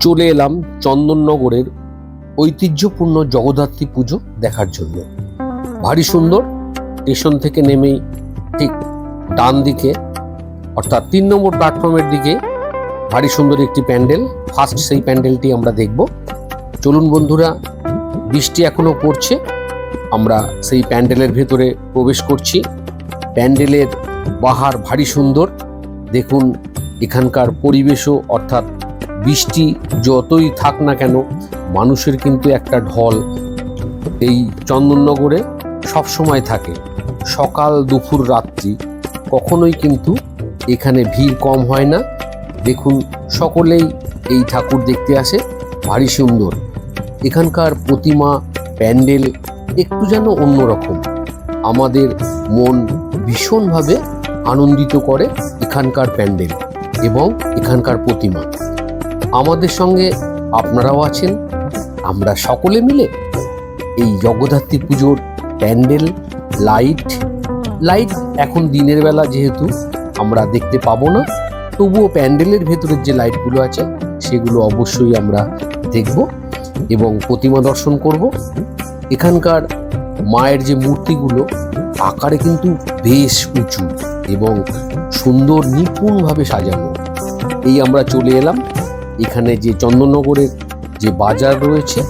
চলে এলাম চন্দননগরের ঐতিহ্যপূর্ণ জগদ্ধাত্রী পুজো দেখার জন্য। ভারী সুন্দর, স্টেশন থেকে নেমেই ঠিক ডান দিকে, অর্থাৎ তিন নম্বর প্ল্যাটফর্মের দিকে ভারী সুন্দর একটি প্যান্ডেল। ফার্স্ট সেই প্যান্ডেলটি আমরা দেখব। চলুন বন্ধুরা, বৃষ্টি এখনও পড়ছে। আমরা সেই প্যান্ডেলের ভেতরে প্রবেশ করছি। প্যান্ডেলের বাহার ভারী সুন্দর। দেখুন, এখানকার পরিবেশও অর্থাৎ বৃষ্টি যতই থাক না কেন, মানুষের কিন্তু একটা ঢল এই চন্দননগরে সবসময় থাকে। সকাল, দুপুর, রাত্রি কখনোই কিন্তু এখানে ভিড় কম হয় না। দেখুন, সকলেই এই ঠাকুর দেখতে আসে, ভারী সুন্দর। এখানকার প্রতিমা, প্যান্ডেল একটু যেন অন্যরকম। আমাদের মন ভীষণভাবে আনন্দিত করে এখানকার প্যান্ডেল এবং এখানকার প্রতিমা। আমাদের সঙ্গে আপনারাও আছেন। আমরা সকলে মিলে এই জগদ্ধাত্রী পুজোর প্যান্ডেল, লাইট লাইট এখন দিনের বেলা যেহেতু আমরা দেখতে পাবো না, তবুও প্যান্ডেলের ভেতরের যে লাইটগুলো আছে, সেগুলো অবশ্যই আমরা দেখব এবং প্রতিমা দর্শন করব। এখানকার মায়ের যে মূর্তিগুলো, আকারে কিন্তু বেশ উঁচু এবং সুন্দর নিপুণভাবে সাজানো। এই আমরা চলে এলাম। এখানে যে চন্দননগরের যে বাজার রয়েছে,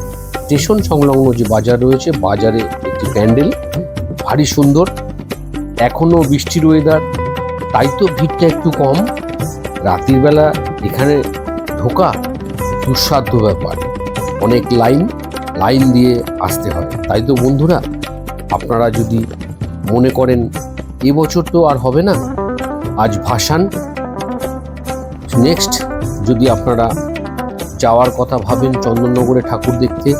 স্টেশন সংলগ্ন যে বাজার রয়েছে, বাজারে একটি প্যান্ডেল, ভারী সুন্দর। এখনও বৃষ্টির ওয়েদার তাই তো ভিড়টা একটু কম। রাতের বেলা এখানে ঢোকা দুঃসাধ্য ব্যাপার। অনেক লাইন লাইন দিয়ে আসতে হয়। তাই তো বন্ধুরা, আপনারা যদি মনে করেন এবছর তো আর হবে না, আজ ভাসান নেক্সট যদি আপনারা যাওয়ার কথা ভাবেন চন্দননগরে ঠাকুর দেখতে,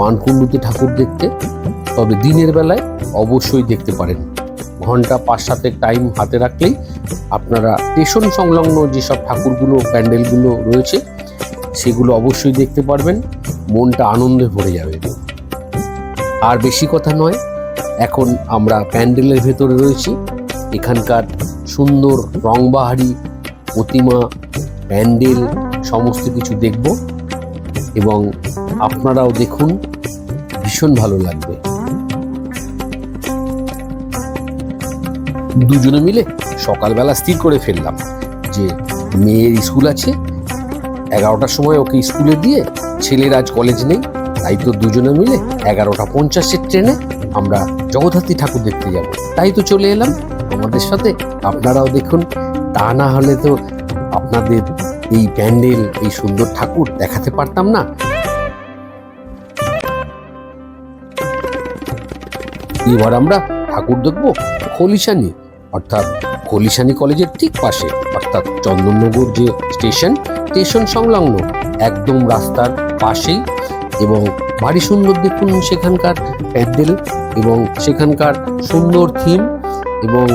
মানকুণ্ডুতে ঠাকুর দেখতে, তবে দিনের বেলায় অবশ্যই দেখতে পারেন। ঘণ্টা পাঁচ সাতের টাইম হাতে রাখলেই আপনারা স্টেশন সংলগ্ন যেসব ঠাকুরগুলো, প্যান্ডেলগুলো রয়েছে, সেগুলো অবশ্যই দেখতে পারবেন, মনটা আনন্দে ভরে যাবে। আর বেশি কথা নয়, এখন আমরা প্যান্ডেলের ভেতরে রয়েছি। এখানকার সুন্দর রংবাহারি প্রতিমা প্যান্ডেল, সমস্ত কিছু দেখব এবং আপনারাও দেখুন, ভীষণ ভালো লাগবে। দুজনে মিলে সকালবেলা স্থির করে ফেললাম যে মেয়ের স্কুল আছে, এগারোটার সময় ওকে স্কুলে দিয়ে ছেলের আজ কলেজ নেই, তাই তো দুজনে মিলে এগারোটা পঞ্চাশের ট্রেনে আমরা জগদ্ধাত্রী ঠাকুর দেখতে যাব। তাই তো চলে এলাম। আমাদের সাথে আপনারাও দেখুন, তা না হলে তো আপনাদের এই প্যান্ডেল, এই সুন্দর ঠাকুর দেখাতে পারতাম না। এবার আমরা ঠাকুর দেখব খলিশানি, অর্থাৎ খলিশানি কলেজের ঠিক পাশে, অর্থাৎ চন্দননগর যে স্টেশন স্টেশন সংলগ্ন একদম রাস্তার পাশেই এবং ভারী সুন্দর দেখুন সেখানকার প্যান্ডেল এবং সেখানকার সুন্দর থিম। এবং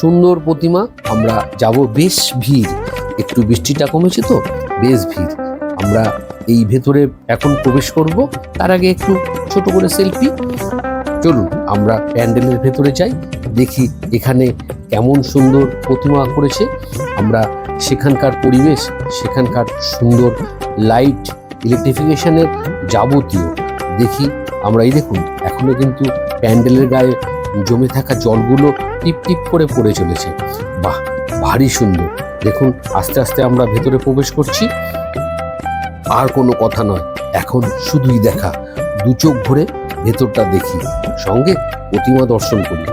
সুন্দর প্রতিমা আমরা যাব বেশ ভিড়। একটু বৃষ্টিটা কমেছে তো, বেশ ভিড়। আমরা এই ভেতরে এখন প্রবেশ করব। তার আগে একটু ছোট করে সেলফি চলুন, আমরা প্যান্ডেলের ভেতরে যাই। দেখি এখানে কেমন সুন্দর প্রতিমা করেছে। আমরা সেখানকার পরিবেশ, সেখানকার সুন্দর লাইট ইলেকট্রিফিকেশনের যাবতীয় দেখি। আমরা এই দেখুন এখনও কিন্তু প্যান্ডেলের গায়ে জমে থাকা জলগুলো টিপ টিপ করে পড়ে চলেছে। বাহ, ভারী সুন্দর। দেখুন, আস্তে আস্তে আমরা ভেতরে প্রবেশ করছি। আর কোনো কথা নয়, এখন শুধুই দেখা। দু চোখ ভরে ভেতরটা দেখি। সঙ্গে প্রতিমা দর্শন করি।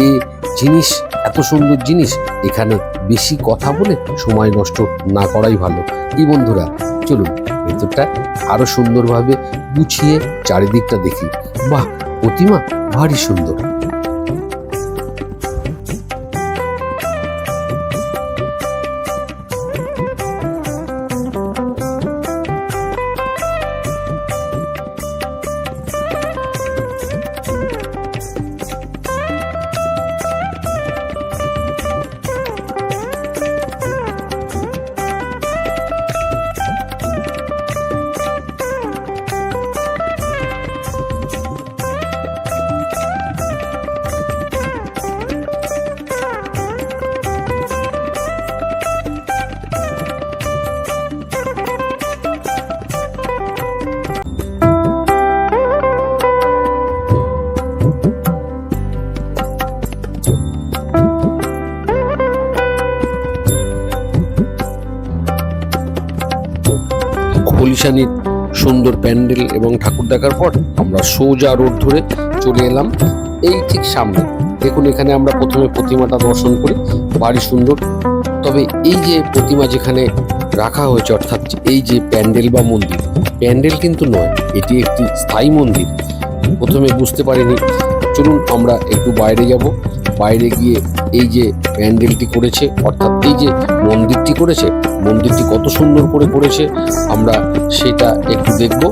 এ জিনিস, এত সুন্দর জিনিস, এখানে বেশি কথা বলে সময় নষ্ট না করাই ভালো। কি বন্ধুরা, চলুন, ভেতরটা আরও সুন্দরভাবে গুছিয়ে চারিদিকটা দেখি। বাহ প্রতিমা ভারী সুন্দর। খলিশানির সুন্দর প্যান্ডেল এবং ঠাকুর দেখার পর আমরা সোজা রোড ধরে চলে এলাম। এই ঠিক সামনে। দেখুন, এখানে আমরা প্রথমে প্রতিমাটা দর্শন করি। বাড়ি সুন্দর। তবে এই যে প্রতিমা যেখানে রাখা হয়েছে, অর্থাৎ এই যে প্যান্ডেল বা মন্দির, প্যান্ডেল কিন্তু নয়, এটি একটি স্থায়ী মন্দির। প্রথমে বুঝতে পারিনি। চলুন, আমরা একটু বাইরে যাব। বাইরে গিয়ে এই যে প্যান্ডেলটি করেছে, অর্থাৎ এই যে মন্দিরটি করেছে, মন্দিরটি কত সুন্দর করে করেছে, আমরা সেটা একটু দেখব।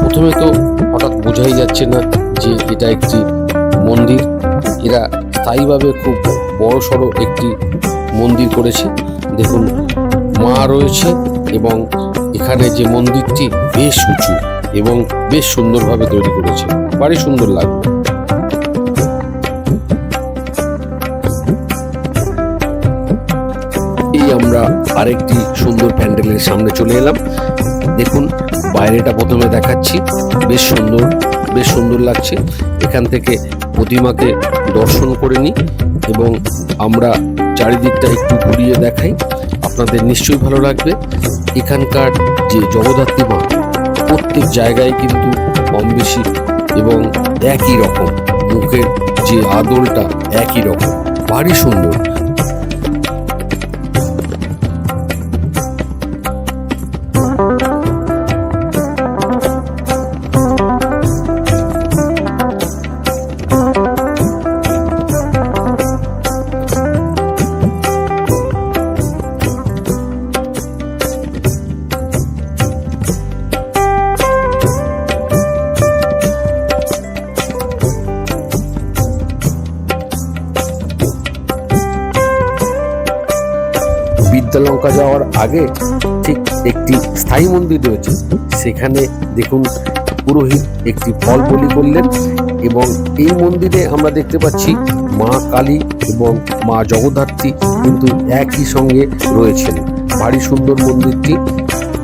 প্রথমে তো হঠাৎ বোঝাই যাচ্ছে না যে এটা একটি মন্দির। এরা স্থায়ীভাবে খুব বড় সড়ো একটি মন্দির করেছে। দেখুন, মা রয়েছে এবং এখানে যে মন্দিরটি বেশ উঁচু এবং বেশ সুন্দরভাবে তৈরি করেছে। বাড়ি সুন্দর লাগবে। আমরা আরেকটি সুন্দর প্যান্ডেলের সামনে চলে এলাম। দেখুন, বাইরেটা প্রথমে দেখাচ্ছি। বেশ সুন্দর বেশ সুন্দর লাগছে। এখান থেকে প্রতিমাকে দর্শন করে নিই এবং আমরা চারিদিকটা একটু ঘুরিয়ে দেখাই। আপনাদের নিশ্চয়ই ভালো লাগবে। এখানকার যে জগদ্ধাত্রী মা, প্রত্যেক জায়গায় কিন্তু কম বেশি এবং একই রকম। মুখের যে আদলটা একই রকম। ভারী সুন্দর। আগে ঠিক একটি স্থায়ী মন্দির রয়েছে। সেখানে দেখুন পুরোহিত একটি ফল বলি করলেন এবং এই মন্দিরে আমরা দেখতে পাচ্ছি মা কালী এবং মা জগদ্ধাত্রী কিন্তু একই সঙ্গে রয়েছেন। ভারী সুন্দর মন্দিরটি।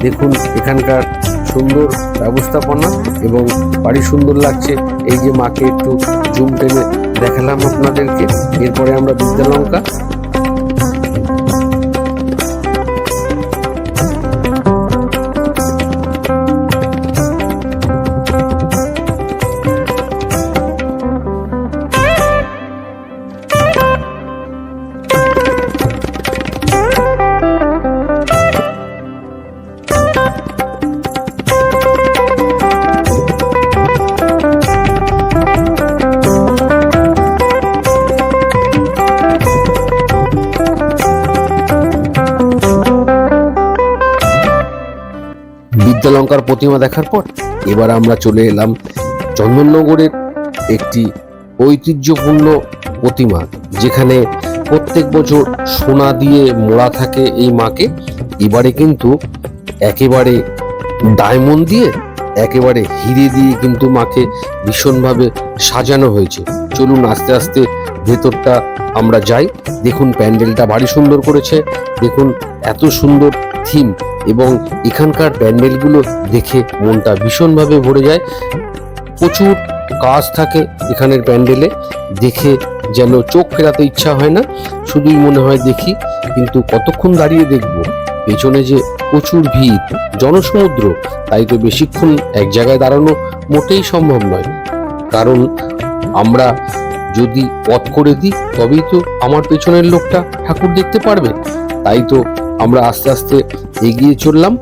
দেখুন এখানকার সুন্দর ব্যবস্থাপনা এবং বাড়ি সুন্দর লাগছে। এই যে মাকে একটু জুম টেনে দেখালাম আপনাদেরকে। এরপরে আমরা বিদ্যালঙ্কা বিদ্যালঙ্কার প্রতিমা দেখার পর এবার আমরা চলে এলাম চন্দননগরের একটি ঐতিহ্যপূর্ণ প্রতিমা, যেখানে প্রত্যেক বছর সোনা দিয়ে মোড়া থাকে এই মাকে। এবারে কিন্তু একেবারে ডায়মন্ড দিয়ে, একেবারে হিরে দিয়ে কিন্তু মাকে ভীষণভাবে সাজানো হয়েছে। চলুন আস্তে আস্তে ভেতরটা আমরা যাই। দেখুন প্যান্ডেলটা ভারী সুন্দর করেছে। দেখুন এত সুন্দর থিম। এবং এখানকার প্যান্ডেলগুলো দেখে মনটা ভীষণভাবে ভরে যায়। প্রচুর কাজ থাকে এখানের প্যান্ডেলে, দেখে যেন চোখ ফেরাতে ইচ্ছা হয় না, শুধুই মনে হয় দেখি, কিন্তু কতক্ষণ দাঁড়িয়ে দেখব? পেছনে যে প্রচুর ভিড়, জনসমুদ্র, তাই তো বেশিক্ষণ এক জায়গায় দাঁড়ানো মোটেই সম্ভব নয়। কারণ আমরা যদি পথ করে দিই, তবেই তো আমার পেছনের লোকটা ঠাকুর দেখতে পারবে। তাই তো আমরা আস্তে আস্তে এগিয়ে চললাম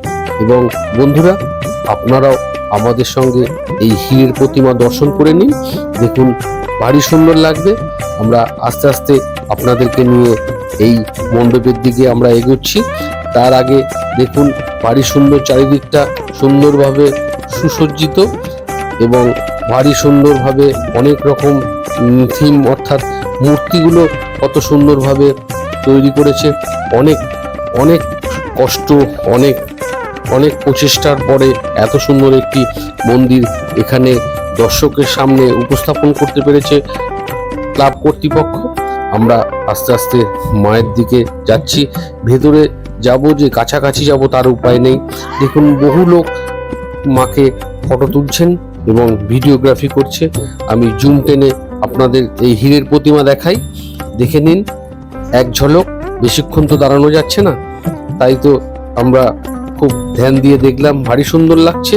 এবং বন্ধুরা, আপনারাও আমাদের সঙ্গে এই হীরের প্রতিমা দর্শন করে নিন। দেখুন ভারী সুন্দর লাগবে। আমরা আস্তে আস্তে আপনাদেরকে নিয়ে এই মণ্ডপের দিকে আমরা এগোচ্ছি। তার আগে দেখুন ভারী সুন্দর চারিদিকটা সুন্দরভাবে সুসজ্জিত এবং ভারী সুন্দরভাবে অনেক রকম থিম অর্থাৎ মূর্তিগুলো কত সুন্দরভাবে তৈরি করেছে। অনেক অনেক কষ্ট, অনেক অনেক প্রচেষ্টার পরে এত সুন্দর একটি মন্দির এখানে দর্শকের সামনে উপস্থাপন করতে পেরেছে ক্লাব কর্তৃপক্ষ। আমরা আস্তে আস্তে মায়ের দিকে যাচ্ছি। ভেতরে যাব যে কাছাকাছি যাব তার উপায় নেই। দেখুন, বহু লোক মাকে ফটো তুলছেন এবং ভিডিওগ্রাফি করছে। আমি জুম টেনে আপনাদের এই হীরের প্রতিমা দেখাই। দেখে নিন, এক ঝলক। বেশিক্ষণ তো দাঁড়ানো যাচ্ছে না। তাই তো আমরা খুব ধ্যান দিয়ে দেখলাম, ভারী সুন্দর লাগছে।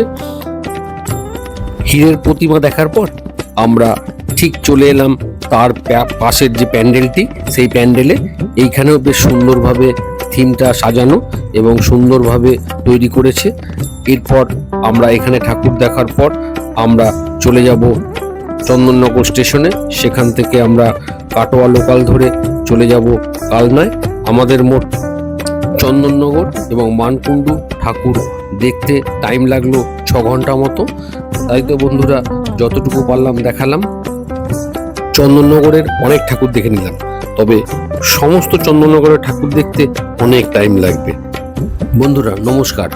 হীরের প্রতিমা দেখার পর আমরা ঠিক চলে এলাম তার পাশের যে প্যান্ডেলটি, সেই প্যান্ডেলে। এইখানেও বেশ সুন্দরভাবে থিমটা সাজানো এবং সুন্দরভাবে তৈরি করেছে। এরপর আমরা এখানে ঠাকুর দেখার পর আমরা চলে যাব চন্দননগর স্টেশনে। সেখান থেকে আমরা কাটোয়া লোকাল ধরে চলে যাব কালনায়। আমাদের মোট চন্দননগর এবং মানকুণ্ডু ঠাকুর দেখতে টাইম লাগল ছ ঘণ্টা মতো। তাই তো বন্ধুরা, যতটুকু পারলাম দেখালাম। চন্দননগরের অনেক ঠাকুর দেখে নিলাম। তবে সমস্ত চন্দননগরের ঠাকুর দেখতে অনেক টাইম লাগবে। বন্ধুরা, নমস্কার।